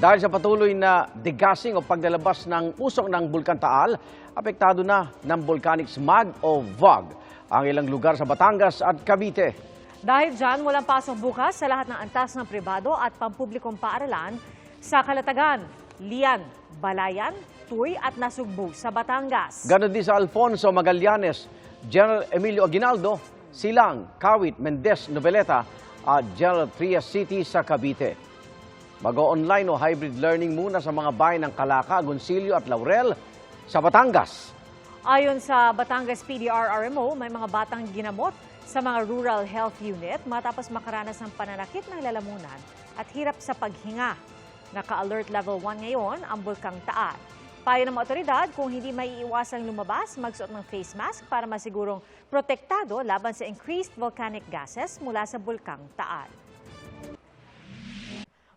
Dahil sa patuloy na degassing o paglalabas ng usok ng Bulkan Taal, apektado na ng volcanic smog o VOG ang ilang lugar sa Batangas at Cavite. Dahil dyan, walang pasok bukas sa lahat ng antas ng pribado at pampublikong paaralan sa Kalatagan, Lian, Balayan, Tuy at Nasugbu sa Batangas. Ganon din sa Alfonso Magallanes, General Emilio Aguinaldo, Silang, Kawit, Mendez, Noveleta at General Trias City sa Cavite. Mag-online o hybrid learning muna sa mga bayan ng Calaca, Gonsilio at Laurel sa Batangas. Ayon sa Batangas PDR-RMO, may mga batang ginamot sa mga rural health unit matapos makaranas ng pananakit ng lalamunan at hirap sa paghinga. Naka-alert level 1 ngayon ang Bulkang Taal. Payo ng mga otoridad kung hindi maiiwasang lumabas, magsuot ng face mask para masigurong protektado laban sa increased volcanic gases mula sa Bulkang Taal.